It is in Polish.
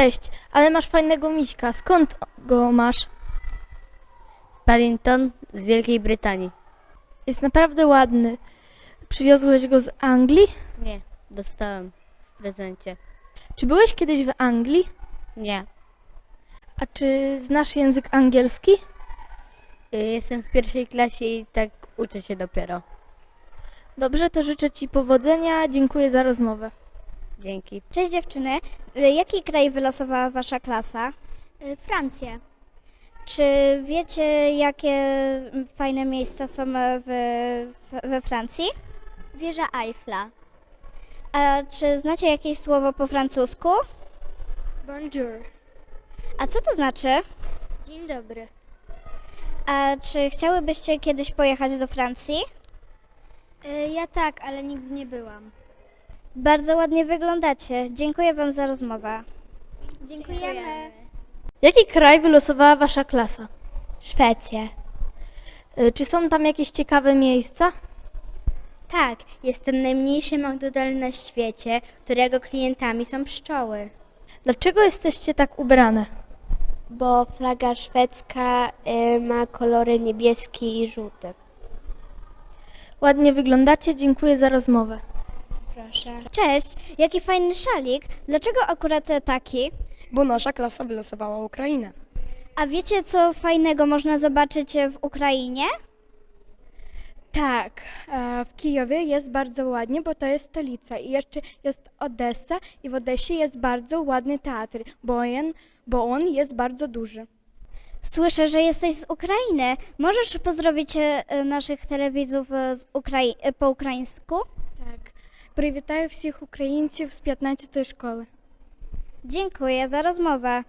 Cześć, ale masz fajnego miśka. Skąd go masz? Paddington z Wielkiej Brytanii. Jest naprawdę ładny. Przywiozłeś go z Anglii? Nie, dostałem w prezencie. Czy byłeś kiedyś w Anglii? Nie. A czy znasz język angielski? Y, Jestem w pierwszej klasie i tak uczę się dopiero. Dobrze, to życzę Ci powodzenia. Dziękuję za rozmowę. Dzięki. Cześć dziewczyny. Y, Jaki kraj wylosowała wasza klasa? Francję. Czy wiecie, jakie fajne miejsca są w, w, we Francji? Wieża Eiffla. A czy znacie jakieś słowo po francusku? Bonjour. A co to znaczy? Dzień dobry. A czy chciałybyście kiedyś pojechać do Francji? Ja tak, ale nigdy nie byłam. Bardzo ładnie wyglądacie. Dziękuję wam za rozmowę. Dziękujemy. Jaki kraj wylosowała Wasza klasa? Szwecja. Y, Czy są tam jakieś ciekawe miejsca? Tak, jestem najmniejszym McDonald's na świecie, którego klientami są pszczoły. Dlaczego jesteście tak ubrane? Bo flaga szwedzka y, ma kolory niebieski i żółty. Ładnie wyglądacie. Dziękuję za rozmowę. Cześć, jaki fajny szalik. Dlaczego akurat taki? bo nasza klasa wylosowała Ukrainę. A wiecie, co fajnego można zobaczyć w Ukrainie? Tak, e, w Kijowie jest bardzo ładnie, bo to jest stolica. I jeszcze jest Odessa i w Odessie jest bardzo ładny teatr, bo on, bo on jest bardzo duży. Słyszę, że jesteś z Ukrainy. Możesz pozdrowić e, naszych telewidzów e, z Ukrai- po ukraińsku? Привітаю всіх українців з 15-ї школи. Дякую за rozmowę.